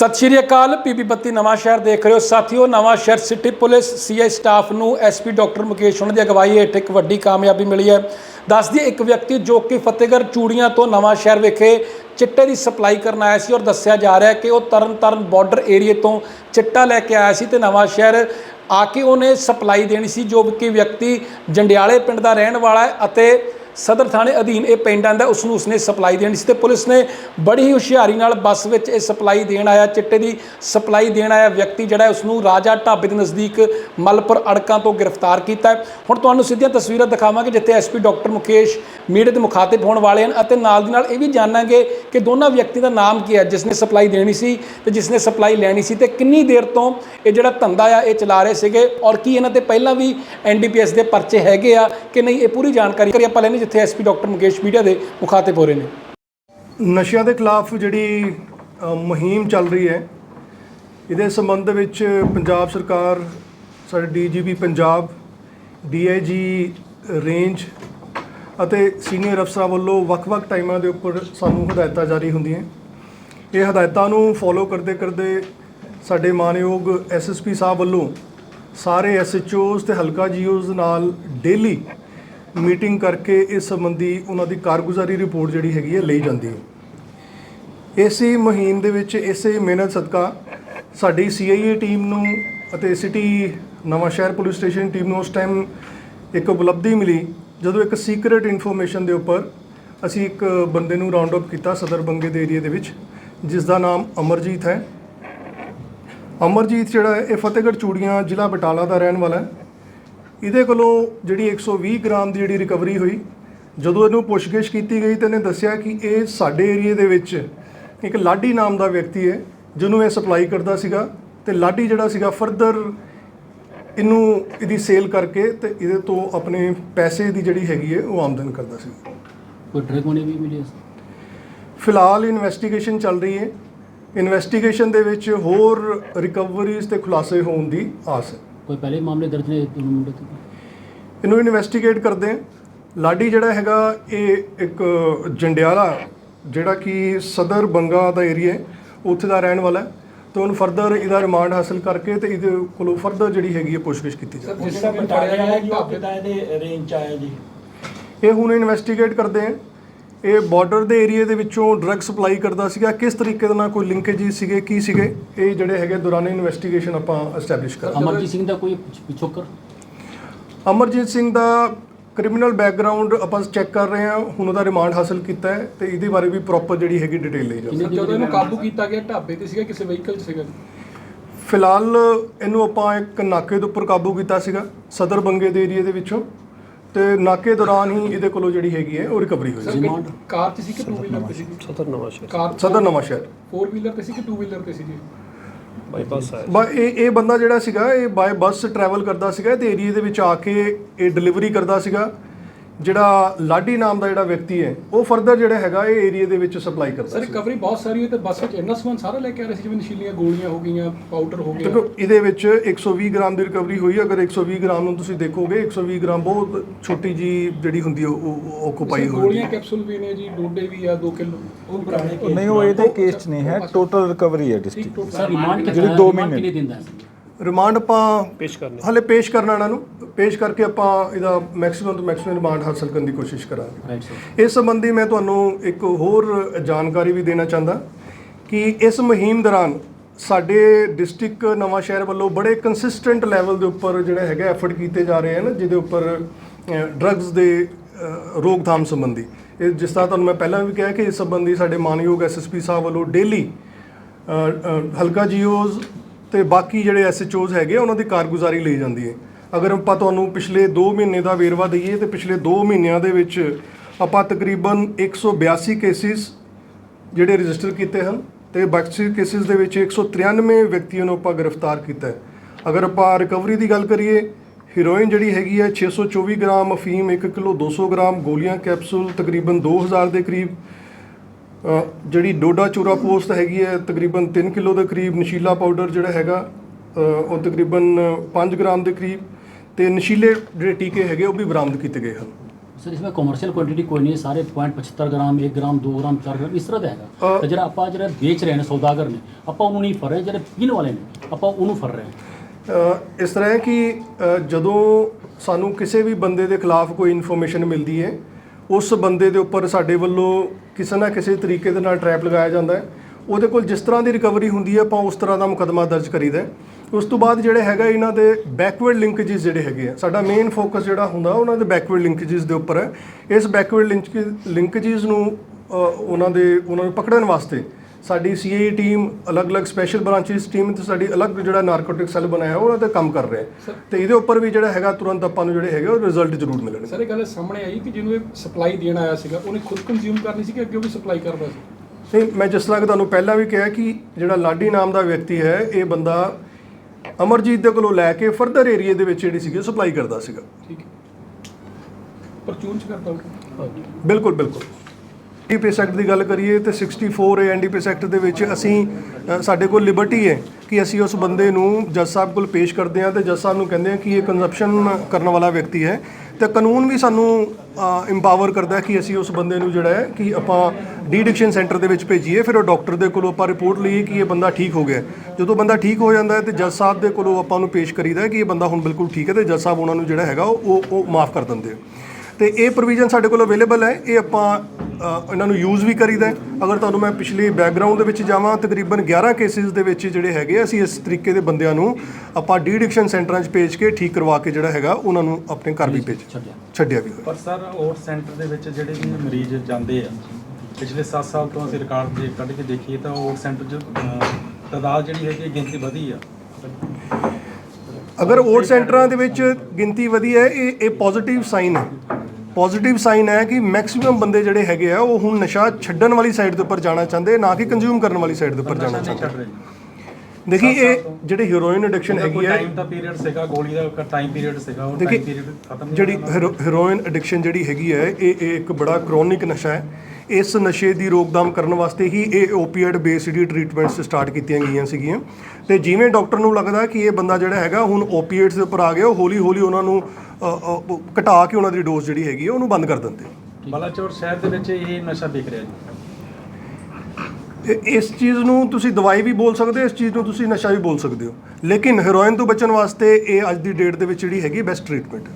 ਸਤਿ ਸ਼੍ਰੀ ਅਕਾਲ, ਪੀਪੀ ਬੱਤੀ ਨਵਾਂ ਸ਼ਹਿਰ ਦੇਖ ਰਹੇ ਹੋ। ਸਾਥੀਓ, Nawan Shahar city police, CI staff ਨੂੰ ਐਸਪੀ ਡਾਕਟਰ ਮੁਕੇਸ਼ ਉਹਨਾਂ ਦੀ ਅਗਵਾਈ ਹੇਠ ਇੱਕ ਵੱਡੀ ਕਾਮਯਾਬੀ ਮਿਲੀ ਹੈ। ਦੱਸਦੀ ਇੱਕ ਵਿਅਕਤੀ ਜੋ ਕਿ ਫਤਿਹਗੜ੍ਹ ਚੂੜੀਆਂ ਤੋਂ ਨਵਾਂ ਸ਼ਹਿਰ ਵਿਖੇ ਚਿੱਟੇ ਦੀ ਸਪਲਾਈ ਕਰਨ ਆਇਆ ਸੀ ਔਰ ਦੱਸਿਆ ਜਾ ਰਿਹਾ ਹੈ ਕਿ ਉਹ ਤਰਨਤਾਰਨ ਬਾਰਡਰ ਏਰੀਏ ਤੋਂ ਚਿੱਟਾ ਲੈ ਕੇ ਆਇਆ ਸੀ ਤੇ ਨਵਾਂ ਸ਼ਹਿਰ ਆ ਕੇ ਉਹਨੇ ਸਪਲਾਈ ਦੇਣੀ ਸੀ, ਜੋ ਕਿ ਵਿਅਕਤੀ ਜੰਡਿਆਲੇ ਪਿੰਡ ਦਾ ਰਹਿਣ ਵਾਲਾ ਹੈ ਅਤੇ ਸਦਰ ਥਾਣੇ ਅਧੀਨ ਇਹ ਪਿੰਡ ਆਂਦਾ ਉਸ ਨੂੰ ਉਸਨੇ ਸਪਲਾਈ ਦੇਣੀ ਸੀ ਤੇ ਪੁਲਿਸ ਨੇ ਬੜੀ ਹੀ ਹੁਸ਼ਿਆਰੀ ਨਾਲ ਬੱਸ ਵਿੱਚ ਇਹ ਸਪਲਾਈ ਦੇਣ ਆਇਆ, ਚਿੱਟੇ ਦੀ ਸਪਲਾਈ ਦੇਣ ਆਇਆ ਵਿਅਕਤੀ ਜਿਹੜਾ ਹੈ ਉਸ ਨੂੰ ਰਾਜਾ ਢਾਬੇ ਦੇ ਨਜ਼ਦੀਕ ਮਲਪੁਰ ਅੜਕਾਂ ਤੋਂ ਗ੍ਰਿਫਤਾਰ ਕੀਤਾ ਹੁਣ ਤੁਹਾਨੂੰ ਸਿੱਧੀਆਂ ਤਸਵੀਰਾਂ ਦਿਖਾਵਾਂਗੇ ਜਿੱਥੇ ਐਸਪੀ ਡਾਕਟਰ ਮੁਕੇਸ਼ ਮੀਡੀਆ ਦੇ ਮੁਖਾਤਿਬ ਹੋਣ ਵਾਲੇ ਹਨ ਅਤੇ ਨਾਲ ਦੀ ਨਾਲ ਇਹ ਵੀ ਜਾਣਾਂਗੇ ਕਿ ਦੋਨਾਂ ਵਿਅਕਤੀ ਦਾ ਨਾਮ ਕੀ ਹੈ ਜਿਸ ਨੇ ਸਪਲਾਈ ਦੇਣੀ ਸੀ ਤੇ ਜਿਸ ਨੇ ਸਪਲਾਈ ਲੈਣੀ ਸੀ ਤੇ ਕਿੰਨੀ ਦੇਰ ਤੋਂ ਇਹ ਜਿਹੜਾ ਧੰਦਾ ਆ, ਇਹ ਚਲਾ ਰਹੇ ਸੀਗੇ ਔਰ ਕੀ ਇਹਨਾਂ ਤੇ ਪਹਿਲਾਂ ਵੀ ਐਨਡੀਪੀਐਸ ਦੇ ਪਰਚੇ ਹੈਗੇ ਆ ਕਿ ਨਹੀਂ, ਇਹ ਪੂਰੀ ਜਾਣਕਾਰੀ ਕਰੀ ਆਪਾਂ ਲੈਣੀ ਜਿੱਥੇ ਐਸਪੀ ਡਾਕਟਰ ਮੁਕੇਸ਼ ਮੀਡੀਆ ਦੇ ਮੁਖਾਤਿਬ ਹੋ ਰਹੇ ਨੇ। ਨਸ਼ਿਆਂ ਦੇ ਖਿਲਾਫ ਜਿਹੜੀ ਅ, ਮੁਹਿੰਮ ਚੱਲ ਰਹੀ ਹੈ ਇਹਦੇ ਸੰਬੰਧ ਵਿੱਚ ਪੰਜਾਬ ਸਰਕਾਰ ਸਾਡੇ D G P Punjab D I G range ਅਤੇ ਸੀਨੀਅਰ ਅਫਸਰਾਂ ਵੱਲੋਂ ਵੱਖ-ਵੱਖ ਟਾਈਮਾਂ ਦੇ ਉੱਪਰ ਸਾਨੂੰ ਹਦਾਇਤਾਂ ਜਾਰੀ ਹੁੰਦੀਆਂ। ਇਹ ਹਦਾਇਤਾਂ ਨੂੰ ਫੋਲੋ ਕਰਦੇ ਕਰਦੇ ਸਾਡੇ ਮਾਨਯੋਗ ਐਸਐਸਪੀ ਸਾਹਿਬ ਵੱਲੋਂ ਸਾਰੇ ਐਸਐਚਓਜ਼ ਤੇ ਹਲਕਾ ਜੀਓਜ਼ ਨਾਲ ਡੇਲੀ ਮੀਟਿੰਗ ਕਰਕੇ ਇਸ ਸੰਬੰਧੀ ਉਹਨਾਂ ਦੀ ਕਾਰਗੁਜ਼ਾਰੀ ਰਿਪੋਰਟ ਜਿਹੜੀ ਹੈਗੀ ਹੈ, ਲਈ ਜਾਂਦੀ ਹੈ। ਇਸੇ ਮੁਹਿੰਮ ਦੇ ਵਿੱਚ ਇਸੇ ਮਿਹਨਤ ਸਦਕਾ ਸਾਡੀ ਸੀਆਈਏ ਟੀਮ ਨੂੰ ਅਤੇ ਸਿਟੀ ਨਵਾਂ ਸ਼ਹਿਰ ਪੁਲਿਸ ਸਟੇਸ਼ਨ ਟੀਮ ਨੂੰ ਉਸ ਟਾਈਮ ਇੱਕ ਉਪਲਬਧੀ ਮਿਲੀ। ਜਦੋਂ ਇੱਕ ਸੀਕ੍ਰੀਟ ਇਨਫੋਰਮੇਸ਼ਨ ਦੇ ਉੱਪਰ ਅਸੀਂ ਇੱਕ ਬੰਦੇ ਨੂੰ ਰਾਉਂਡ ਅਪ ਕੀਤਾ ਸਦਰ ਬੰਗੇ ਦੇ ਏਰੀਆ ਦੇ ਵਿੱਚ, ਜਿਸ ਦਾ ਨਾਮ ਅਮਰਜੀਤ ਹੈ। ਅਮਰਜੀਤ ਜਿਹੜਾ ਹੈ ਇਹ ਫਤਿਹਗੜ੍ਹ ਚੂੜੀਆਂ ਜ਼ਿਲ੍ਹਾ ਬਟਾਲਾ ਦਾ ਰਹਿਣ ਵਾਲਾ ਹੈ। ਇਹਦੇ ਕੋਲੋਂ ਜਿਹੜੀ 120 ਗ੍ਰਾਮ ਦੀ ਜਿਹੜੀ ਰਿਕਵਰੀ ਹੋਈ ਜਦੋਂ ਇਹਨੂੰ ਪੁੱਛਗਿੱਛ ਕੀਤੀ ਗਈ ਤਾਂ ਇਹਨੇ ਦੱਸਿਆ ਕਿ ਇਹ ਸਾਡੇ ਏਰੀਏ ਦੇ ਵਿੱਚ ਇੱਕ ਲਾਡੀ ਨਾਮ ਦਾ ਵਿਅਕਤੀ ਹੈ ਜਿਹਨੂੰ ਇਹ ਸਪਲਾਈ ਕਰਦਾ ਸੀਗਾ ਤੇ ਲਾਡੀ ਜਿਹੜਾ ਸੀਗਾ ਫਰਦਰ ਇਹਨੂੰ ਇਹਦੀ ਸੇਲ ਕਰਕੇ ਤੇ ਇਹਦੇ ਤੋਂ ਆਪਣੇ ਪੈਸੇ ਦੀ ਜਿਹੜੀ ਹੈਗੀ ਹੈ ਉਹ ਆਮਦਨ ਕਰਦਾ ਸੀ। ਕੋਈ ਡਰਗ ਹੋਣੇ ਵੀ ਮਿਲੇ ਫਿਲਹਾਲ ਇਨਵੈਸਟੀਗੇਸ਼ਨ ਚੱਲ ਰਹੀ ਹੈ। ਇਨਵੈਸਟੀਗੇਸ਼ਨ ਦੇ ਵਿੱਚ ਹੋਰ ਰਿਕਵਰੀਜ਼ ਤੇ ਖੁਲਾਸੇ ਹੋਣ ਦੀ ਆਸ ਹੈ। ਕੋਈ ਪਹਿਲੇ ਮਾਮਲੇ ਦਰਜ ਨੇ ਦੋਨੋਂ ਮੁੰਡੇ ਤੇ? ਇਹਨੂੰ ਇਨਵੈਸਟੀਗੇਟ ਕਰਦੇ ਹਾਂ। ਲਾਡੀ ਜਿਹੜਾ ਹੈਗਾ ਇਹ ਇੱਕ ਜੰਡਿਆਲਾ ਜਿਹੜਾ ਕਿ ਸਦਰ ਬੰਗਾ ਦਾ ਏਰੀਆ ਹੈ ਉੱਥੇ ਦਾ ਰਹਿਣ ਵਾਲਾ ਹੈ। ਤੇ ਉਹਨੂੰ ਫਰਦਰ ਇਹਦਾ ਰਿਮਾਂਡ ਹਾਸਲ ਕਰਕੇ ਤੇ ਇਹਦੇ ਕੋਲੋਂ ਫਰਦਰ ਜਿਹੜੀ ਹੈਗੀ ਹੈ ਪੁੱਛਗਿੱਛ ਕੀਤੀ ਜਾਵੇ। ਜਿਸ ਦਾ ਫੜਿਆ ਗਿਆ ਜੀ ਉਹ ਕਿੱਦਾਂ ਇਹਦੇ ਰੇਂਜ ਚ ਆਇਆ ਜੀ? ਇਹ ਹੁਣ ਇਨਵੈਸਟੀਗੇਟ ਕਰਦੇ ਹਾਂ। ਇਹ ਬਾਰਡਰ ਦੇ ਏਰੀਆ ਦੇ ਵਿੱਚੋਂ ਡਰੱਗ ਸਪਲਾਈ ਕਰਦਾ ਸੀਗਾ। ਕਿਸ ਤਰੀਕੇ ਦੇ ਨਾਲ ਕੋਈ ਲਿੰਕੇਜ ਸੀਗੇ ਕੀ ਸੀਗੇ? ਇਹ ਜਿਹੜੇ ਹੈਗੇ ਦੌਰਾਨ ਇਨਵੈਸਟੀਗੇਸ਼ਨ ਆਪਾਂ ਐਸਟੈਬਲਿਸ਼ ਕਰਾਂਗੇ। ਅਮਰਜੀਤ ਸਿੰਘ ਦਾ ਕੋਈ ਪਿਛ- ਪਿਛੋਕਰ ਅਮਰਜੀਤ ਸਿੰਘ ਦਾ ਕ੍ਰਿਮੀਨਲ ਬੈਕਗ੍ਰਾਉਂਡ ਆਪਾਂ ਚੈੱਕ ਕਰ ਰਹੇ ਹਾਂ। ਹੁਣ ਉਹਦਾ ਰਿਮਾਂਡ ਹਾਸਲ ਕੀਤਾ ਹੈ ਤੇ ਇਹਦੇ ਬਾਰੇ ਵੀ ਪ੍ਰੋਪਰ ਜਿਹੜੀ ਹੈਗੀ ਡਿਟੇਲ ਲਈ ਜਾਵੇ ਕਿੰਨੇ ਜਦੋਂ ਇਹਨੂੰ ਕਾਬੂ ਕੀਤਾ ਗਿਆ? ਢਾਬੇ ਤੇ ਸੀਗਾ ਕਿਸੇ ਵਹੀਕਲ 'ਚ ਸੀਗਾ? ਫਿਲਹਾਲ ਇਹਨੂੰ ਆਪਾਂ ਇੱਕ ਨਾਕੇ ਦੇ ਉੱਪਰ ਕਾਬੂ ਕੀਤਾ ਸੀਗਾ ਸਦਰ ਬੰਗੇ ਦੇ ਏਰੀਆ ਦੇ ਵਿੱਚੋਂ। ਤੇ ਨਾਕੇ ਦੌਰਾਨ ਹੀ ਇਹਦੇ ਕੋਲੋਂ ਜਿਹੜੀ ਹੈਗੀ ਹੈ ਉਹ ਰਿਕਵਰੀ ਹੋਈ। ਸੀ ਕਾਰ 'ਚ ਸੀ ਕਿ ਟੂ ਵੀਲਰ ਤੇ ਸੀ? ਸਦਰ ਨਵਾਂ ਸ਼ਹਿਰ। ਕਾਰ ਸਦਰ ਨਵਾਂ ਸ਼ਹਿਰ। 4 ਵੀਲਰ ਤੇ ਸੀ ਕਿ ਟੂ ਵੀਲਰ ਤੇ ਸੀ ਜੀ? ਬਾ ਇਹ ਇਹ ਬੰਦਾ ਜਿਹੜਾ ਸੀਗਾ ਇਹ ਬਾਏ ਬੱਸ ਟਰੈਵਲ ਕਰਦਾ ਸੀਗਾ ਤੇ ਏਰੀਆ ਦੇ ਵਿੱਚ ਆ ਕੇ ਇਹ ਡਿਲੀਵਰੀ ਕਰਦਾ ਸੀਗਾ। ਜਿਹੜਾ ਲਾਡੀ ਨਾਮ ਦਾ ਜਿਹੜਾ ਵਿਅਕਤੀ ਹੈ ਉਹ ਫਰਦਰ ਜਿਹੜਾ ਹੈਗਾ ਇਹ ਏਰੀਆ ਦੇ ਵਿੱਚ ਸਪਲਾਈ ਕਰਦਾ ਸਰ ਰਿਕਵਰੀ ਬਹੁਤ ਸਾਰੀ ਹੋਈ ਤੇ ਬੱਸ ਵਿੱਚ ਇੰਨਾ ਸਮਾਨ ਸਾਰਾ ਲੈ ਕੇ ਆ ਰਹੇ ਸੀ ਜਿਵੇਂ ਨਸ਼ੀਲੀਆਂ ਗੋਲੀਆਂ ਹੋ ਗਈਆਂ ਪਾਊਡਰ ਹੋ ਗਿਆ। ਦੇਖੋ ਇਹਦੇ ਵਿੱਚ 120 ਗ੍ਰਾਮ ਦੀ ਰਿਕਵਰੀ ਹੋਈ ਹੈ। ਅਗਰ 120 ਗ੍ਰਾਮ ਨੂੰ ਤੁਸੀਂ ਦੇਖੋਗੇ 120 ਗ੍ਰਾਮ ਬਹੁਤ ਛੋਟੀ ਜੀ ਜਿਹੜੀ ਹੁੰਦੀ ਹੈ ਉਹ ਓਕੂਪਾਈ ਹੋਈ। ਗੋਲੀਆਂ ਕੈਪਸੂਲ ਵੀ ਨੇ ਜੀ ਡੋਡੇ ਵੀ ਆ 2 ਕਿਲੋ ਉਹ ਪੁਰਾਣੇ ਕੇਸ ਨਹੀਂ ਉਹ ਇਹਦੇ ਕੇਸ 'ਚ ਨਹੀਂ ਹੈ ਟੋਟਲ ਰਿਕਵਰੀ ਹੈ ਡਿਸਟ੍ਰਿਕਟ ਸਰ ਰਿਮਾਂਡ ਜਿਹੜੀ ਦੋ ਮਹੀਨੇ। ਰਿਮਾਂਡ ਆਪਾਂ ਪੇਸ਼ ਕਰਨਾ ਹਲੇ ਪੇਸ਼ ਕਰਨਾ ਇਹਨਾਂ ਨੂੰ। ਪੇਸ਼ ਕਰਕੇ ਆਪਾਂ ਇਹਦਾ ਮੈਕਸਿਮਮ ਤੋਂ ਮੈਕਸਿਮਮ ਰਿਮਾਂਡ ਹਾਸਲ ਕਰਨ ਦੀ ਕੋਸ਼ਿਸ਼ ਕਰਾਂਗੇ। ਰਾਈਟ ਸਰ ਇਸ ਸੰਬੰਧੀ ਮੈਂ ਤੁਹਾਨੂੰ ਇੱਕ ਹੋਰ ਜਾਣਕਾਰੀ ਵੀ ਦੇਣਾ ਚਾਹੁੰਦਾ ਕਿ ਇਸ ਮੁਹਿੰਮ ਦੌਰਾਨ ਸਾਡੇ ਡਿਸਟ੍ਰਿਕਟ ਨਵਾਂ ਸ਼ਹਿਰ ਵੱਲੋਂ ਬੜੇ ਕੰਸਿਸਟੈਂਟ ਲੈਵਲ ਦੇ ਉੱਪਰ ਜਿਹੜੇ ਹੈਗੇ ਐਫਰਟ ਕੀਤੇ ਜਾ ਰਹੇ ਹਨ ਜਿਹਦੇ ਉੱਪਰ ਡਰੱਗਸ ਦੇ ਰੋਕਥਾਮ ਸੰਬੰਧੀ। ਇਹ ਜਿਸ ਤਰ੍ਹਾਂ ਤੁਹਾਨੂੰ ਮੈਂ ਪਹਿਲਾਂ ਵੀ ਕਿਹਾ ਕਿ ਇਸ ਸੰਬੰਧੀ ਸਾਡੇ ਮਾਨਯੋਗ ਐਸਐਸਪੀ ਸਾਹਿਬ ਵੱਲੋਂ ਡੇਲੀ ਹਲਕਾ ਜੀਓਜ਼ ਤੇ ਬਾਕੀ ਜਿਹੜੇ ਐਸਐਚਓਜ਼ ਹੈਗੇ ਆ, ਉਹਨਾਂ ਦੀ ਕਾਰਗੁਜ਼ਾਰੀ ਲਈ ਜਾਂਦੀ ਹੈ। ਅਗਰ ਆਪਾਂ ਤੁਹਾਨੂੰ ਪਿਛਲੇ 2 ਮਹੀਨੇ ਦਾ ਵੇਰਵਾ ਦਈਏ ਤੇ ਪਿਛਲੇ 2 ਮਹੀਨਿਆਂ ਦੇ ਵਿੱਚ ਆਪਾਂ ਤਕਰੀਬਨ 182 ਕੇਸਿਸ ਜਿਹੜੇ ਰਜਿਸਟਰ ਕੀਤੇ ਹਨ ਤੇ ਬਾਕੀ ਕੇਸਿਸ ਦੇ ਵਿੱਚ 193 ਵਿਅਕਤੀਆਂ ਨੂੰ ਆਪਾਂ ਗ੍ਰਿਫਤਾਰ ਕੀਤਾ ਹੈ। ਅਗਰ ਆਪਾਂ ਰਿਕਵਰੀ ਦੀ ਗੱਲ ਕਰੀਏ ਹੀਰੋਇਨ ਜਿਹੜੀ ਹੈਗੀ ਹੈ 624 ਗ੍ਰਾਮ ਅਫੀਮ 1 ਕਿਲੋ 200 ਗ੍ਰਾਮ ਗੋਲੀਆਂ ਕੈਪਸੂਲ ਤਕਰੀਬਨ 2000 ਦੇ ਕਰੀਬ ਜਿਹੜੀ ਡੋਡਾ ਚੂਰਾ ਪੋਸਟ ਹੈਗੀ ਹੈ ਤਕਰੀਬਨ 3 ਕਿਲੋ ਦੇ ਕਰੀਬ ਨਸ਼ੀਲਾ ਪਾਊਡਰ ਜਿਹੜਾ ਹੈਗਾ ਉਹ ਤਕਰੀਬਨ 5 ਗ੍ਰਾਮ ਦੇ ਕਰੀਬ ਤੇ ਨਸ਼ੀਲੇ ਜਿਹੜੇ ਟੀਕੇ ਹੈਗੇ ਉਹ ਵੀ ਬਰਾਮਦ ਕੀਤੇ ਗਏ ਹਨ। ਸਰ ਇਸमें ਕਮਰਸ਼ੀਅਲ ਕੁਆਂਟੀਟੀ ਕੋਈ ਨਹੀਂ ਸਾਰੇ 0.75 ਗ੍ਰਾਮ 1 ਗ੍ਰਾਮ 2 ਗ੍ਰਾਮ 4 ਗ੍ਰਾਮ ਇਸ ਤਰ੍ਹਾਂ ਦਾ ਹੈਗਾ। ਤੇ ਜਿਹੜਾ ਆਪਾਂ ਜਿਹੜਾ ਵੇਚ ਰਹੇ ਨੇ ਸੌਦਾਗਰ ਨੇ ਆਪਾਂ ਉਹਨੂੰ ਨਹੀਂ ਫੜ ਰਹੇ ਜਿਹੜੇ ਪੀਣ ਵਾਲੇ ਨੇ ਆਪਾਂ ਉਹਨੂੰ ਫੜ ਰਹੇ ਹਾਂ। ਇਸ ਤਰ੍ਹਾਂ ਹੈ ਕਿ ਜਦੋਂ ਸਾਨੂੰ ਕਿਸੇ ਵੀ ਬੰਦੇ ਦੇ ਖਿਲਾਫ ਕੋਈ ਇਨਫੋਰਮੇਸ਼ਨ ਮਿਲਦੀ ਹੈ ਉਸ ਬੰਦੇ ਦੇ ਉੱਪਰ ਸਾਡੇ ਵੱਲੋਂ ਕਿਸੇ ਨਾ ਕਿਸੇ ਤਰੀਕੇ ਦੇ ਨਾਲ ਟਰੈਪ ਲਗਾਇਆ ਜਾਂਦਾ ਹੈ। ਉਹਦੇ ਕੋਲ ਜਿਸ ਤਰ੍ਹਾਂ ਦੀ ਰਿਕਵਰੀ ਹੁੰਦੀ ਹੈ, ਆਪਾਂ ਉਸ ਤਰ੍ਹਾਂ ਦਾ ਮੁਕਦਮਾ ਦਰਜ ਕਰੀਦਾ ਉਸ ਤੋਂ ਬਾਅਦ ਜਿਹੜੇ ਹੈਗਾ ਇਹਨਾਂ ਦੇ ਬੈਕਵਰਡ ਲਿੰਕੇजेस ਜਿਹੜੇ ਹੈਗੇ ਆ, ਸਾਡਾ ਮੇਨ ਫੋਕਸ ਜਿਹੜਾ ਹੁੰਦਾ ਉਹਨਾਂ ਦੇ ਬੈਕਵਰਡ ਲਿੰਕੇजेस ਦੇ ਉੱਪਰ ਹੈ। ਇਸ ਬੈਕਵਰਡ ਲਿੰਕੇजेस ਨੂੰ ਉਹਨਾਂ ਦੇ ਉਹਨਾਂ ਨੂੰ ਪਕੜਨ ਵਾਸਤੇ ਸਾਡੀ ਸੀਆਈ ਟੀਮ ਅਲੱਗ-ਅਲੱਗ ਸਪੈਸ਼ਲ ਬ੍ਰਾਂਚਸ ਟੀਮ ਤੇ ਸਾਡੀ ਅਲੱਗ ਜਿਹੜਾ ਨਾਰਕੋਟਿਕ ਸੈੱਲ ਬਣਾਇਆ ਉਹਨਾਂ ਤੇ ਕੰਮ ਕਰ ਰਿਹਾ ਤੇ ਇਹਦੇ ਉੱਪਰ ਵੀ ਜਿਹੜਾ ਹੈਗਾ ਤੁਰੰਤ ਆਪਾਂ ਨੂੰ ਜਿਹੜੇ ਹੈਗੇ ਉਹ ਰਿਜ਼ਲਟ ਜ਼ਰੂਰ ਮਿਲਣਗੇ। ਸਰ ਇਹ ਗੱਲ ਸਾਹਮਣੇ ਆਈ ਕਿ ਜਿਹਨੂੰ ਇਹ ਸਪਲਾਈ ਦੇਣ ਆਇਆ ਸੀਗਾ ਉਹਨੇ ਖੁਦ ਕੰਜ਼ਿਊਮ ਕਰਨੀ ਸੀ ਕਿ ਅੱਗੇ ਵੀ ਸਪਲਾਈ ਕਰਦਾ ਸੀ? ਨਹੀਂ ਮੈਂ ਜਿਸ ਤਰ੍ਹਾਂ ਤੁਹਾਨੂੰ ਪਹਿਲਾਂ ਵੀ ਕਿਹਾ ਕਿ ਜਿਹੜਾ ਲਾਡੀ ਨਾਮ ਦਾ ਵਿਅਕਤੀ ਹੈ ਇਹ ਬੰਦਾ ਅਮਰਜੀਤ ਦੇ ਕੋਲੋਂ ਲੈ ਕੇ ਫਰਦਰ ਏਰੀਆ ਦੇ ਵਿੱਚ ਜਿਹੜੀ ਸੀਗੀ ਸਪਲਾਈ ਕਰਦਾ ਸੀਗਾ। ਠੀਕ ਹੈ। ਪਰਚੂਨ ਚ ਕਰਦਾ ਉਹ? ਬਿਲਕੁਲ ਬਿਲਕੁਲ। ਐਨਡੀਪੀਐਸ ਐਕਟ ਦੀ ਗੱਲ ਕਰੀਏ ਤੇ 64 ਏ ਐਨਡੀਪੀਐਸ ਐਕਟ ਦੇ ਵਿੱਚ ਅਸੀਂ ਸਾਡੇ ਕੋਲ ਲਿਬਰਟੀ ਹੈ ਕਿ ਅਸੀਂ ਉਸ ਬੰਦੇ ਨੂੰ ਜੱਜ ਸਾਹਿਬ ਕੋਲ ਪੇਸ਼ ਕਰਦੇ ਹਾਂ ਤੇ ਜੱਜ ਸਾਹਿਬ ਨੂੰ ਕਹਿੰਦੇ ਹਾਂ ਕਿ ਇਹ ਕੰਜ਼ੰਪਸ਼ਨ ਕਰਨ ਵਾਲਾ ਵਿਅਕਤੀ ਹੈ। ਤੇ ਕਾਨੂੰਨ ਵੀ ਸਾਨੂੰ ਇੰਪਾਵਰ ਕਰਦਾ ਕਿ ਅਸੀਂ ਉਸ ਬੰਦੇ ਨੂੰ ਜਿਹੜਾ ਹੈ ਕਿ ਆਪਾਂ ਡੀਡਿਕਸ਼ਨ ਸੈਂਟਰ ਦੇ ਵਿੱਚ ਭੇਜੀਏ, ਫਿਰ ਉਹ ਡਾਕਟਰ ਦੇ ਕੋਲੋਂ ਆਪਾਂ ਰਿਪੋਰਟ ਲਈਏ ਕਿ ਇਹ ਬੰਦਾ ਠੀਕ ਹੋ ਗਿਆ ਜਦੋਂ ਬੰਦਾ ਠੀਕ ਹੋ ਜਾਂਦਾ ਹੈ ਤੇ ਜੱਜ ਸਾਹਿਬ ਦੇ ਕੋਲੋਂ ਆਪਾਂ ਨੂੰ ਪੇਸ਼ ਕਰੀਦਾ ਕਿ ਇਹ ਬੰਦਾ ਹੁਣ ਬਿਲਕੁਲ ਠੀਕ ਹੈ ਤੇ ਜੱਜ ਸਾਹਿਬ ਉਹਨਾਂ ਨੂੰ ਜਿਹੜਾ ਹੈਗਾ ਉਹ ਉਹ ਮਾਫ ਕਰ ਦਿੰਦੇ ਆ। ਤੇ ਇਹ ਪ੍ਰੋਵੀਜ਼ਨ ਸਾਡੇ ਕੋਲ ਅਵੇਲੇਬਲ ਹੈ, ਇਹ ਆਪਾਂ ਇਹਨਾਂ ਨੂੰ ਯੂਜ਼ ਵੀ ਕਰੀਦਾ ਹੈ। ਅਗਰ ਤੁਹਾਨੂੰ ਮੈਂ ਪਿਛਲੀ ਬੈਕਗ੍ਰਾਉਂਡ ਦੇ ਵਿੱਚ ਜਾਵਾਂ ਤਕਰੀਬਨ 11 ਕੇਸਿਸ ਦੇ ਵਿੱਚ ਜਿਹੜੇ ਹੈਗੇ ਆ, ਅਸੀਂ ਇਸ ਤਰੀਕੇ ਦੇ ਬੰਦਿਆਂ ਨੂੰ ਆਪਾਂ ਡੀ ਐਡਿਕਸ਼ਨ ਸੈਂਟਰਾਂ 'ਚ ਭੇਜ ਕੇ ਠੀਕ ਕਰਵਾ ਕੇ ਜਿਹੜਾ ਹੈਗਾ ਉਹਨਾਂ ਨੂੰ ਆਪਣੇ ਘਰ ਵੀ ਭੇਜ ਛੱਡਿਆ। ਵੀ ਹੋਇਆ। ਪਰ ਸਰ ਓਟ ਸੈਂਟਰ ਦੇ ਵਿੱਚ ਜਿਹੜੇ ਵੀ ਮਰੀਜ਼ ਜਾਂਦੇ ਆ ਪਿਛਲੇ 7 ਸਾਲ ਤੋਂ ਅਸੀਂ ਰਿਕਾਰਡ ਦੇ ਕੱਢ ਕੇ ਦੇਖੀਏ ਤਾਂ ਓਟ ਸੈਂਟਰ 'ਚ ਤਾਦਾਦ ਜਿਹੜੀ ਹੈਗੀ ਗਿਣਤੀ ਵਧੀ ਆ। ਅਗਰ ਓਟ ਸੈਂਟਰਾਂ ਦੇ ਵਿੱਚ ਗਿਣਤੀ ਵਧੀ ਹੈ ਇਹ ਇਹ ਪੋਜ਼ਿਟਿਵ ਸਾਈਨ ਹੈ। ਪੋਜ਼ਿਟਿਵ ਸਾਈਨ ਹੈ ਕਿ ਮੈਕਸਿਮਮ ਬੰਦੇ ਜਿਹੜੇ ਹੈਗੇ ਆ ਉਹ ਹੁਣ ਨਸ਼ਾ ਛੱਡਣ ਵਾਲੀ ਸਾਈਡ ਦੇ ਉੱਪਰ ਜਾਣਾ ਚਾਹੁੰਦੇ ਨਾ ਕਿ ਕੰਜ਼ਿਊਮ ਕਰਨ ਵਾਲੀ ਸਾਈਡ ਦੇ ਉੱਪਰ ਜਾਣਾ ਚਾਹੁੰਦੇ। ਦੇਖੀ ਇਹ ਜਿਹੜੇ ਹੀਰੋਇਨ ਐਡਿਕਸ਼ਨ ਹੈਗੀ ਹੈ ਟਾਈਮ ਦਾ ਪੀਰੀਅਡ ਸੀਗਾ ਗੋਲੀ ਦਾ ਟਾਈਮ ਪੀਰੀਅਡ ਸੀਗਾ ਉਹ ਟਾਈਮ ਪੀਰੀਅਡ ਖਤਮ ਜਿਹੜੀ ਹੈਰੋਇਨ ਐਡਿਕਸ਼ਨ ਜਿਹੜੀ ਹੈਗੀ ਹੈ ਇਹ ਇਹ ਇੱਕ ਬੜਾ ਕ੍ਰੋਨਿਕ ਨਸ਼ਾ ਹੈ। ਇਸ ਨਸ਼ੇ ਦੀ ਰੋਕਥਾਮ ਕਰਨ ਵਾਸਤੇ ਹੀ ਇਹ ਓਪੀਐਡ ਬੇਸਡ ਟ੍ਰੀਟਮੈਂਟਸ ਸਟਾਰਟ ਕੀਤੀਆਂ ਗਈਆਂ ਸੀਗੀਆਂ। ਤੇ ਜਿਵੇਂ ਡਾਕਟਰ ਨੂੰ ਲੱਗਦਾ ਕਿ ਇਹ ਬੰਦਾ ਜਿਹੜਾ ਹੈਗਾ ਹੁਣ ਓਪੀਐਡਸ ਦੇ ਉੱਪਰ ਆ ਗਿਆ ਉਹ ਹੌਲੀ ਹੌਲੀ ਉਹਨਾਂ ਨੂੰ ਘਟਾ ਕੇ ਉਹਨਾਂ ਦੀ ਡੋਜ਼ ਜਿਹੜੀ ਹੈਗੀ ਹੈ ਉਹਨੂੰ ਬੰਦ ਕਰ ਦਿੰਦੇ। ਬਲਾਚੌਰ ਸ਼ਹਿਰ ਦੇ ਵਿੱਚ ਇਹ ਨਸ਼ਾ ਵਿਕ ਰਿਹਾ ਜੀ। ਇਹ- ਇਸ ਚੀਜ਼ ਨੂੰ ਤੁਸੀਂ ਦਵਾਈ ਵੀ ਬੋਲ ਸਕਦੇ ਹੋ, ਇਸ ਚੀਜ਼ ਨੂੰ ਤੁਸੀਂ ਨਸ਼ਾ ਵੀ ਬੋਲ ਸਕਦੇ ਹੋ। ਲੇਕਿਨ ਹੈਰੋਇਨ ਤੋਂ ਬਚਣ ਵਾਸਤੇ ਇਹ ਅੱਜ ਦੀ ਡੇਟ ਦੇ ਵਿੱਚ ਜਿਹੜੀ ਹੈਗੀ ਬੈਸਟ ਟ੍ਰੀਟਮੈਂਟ ਹੈ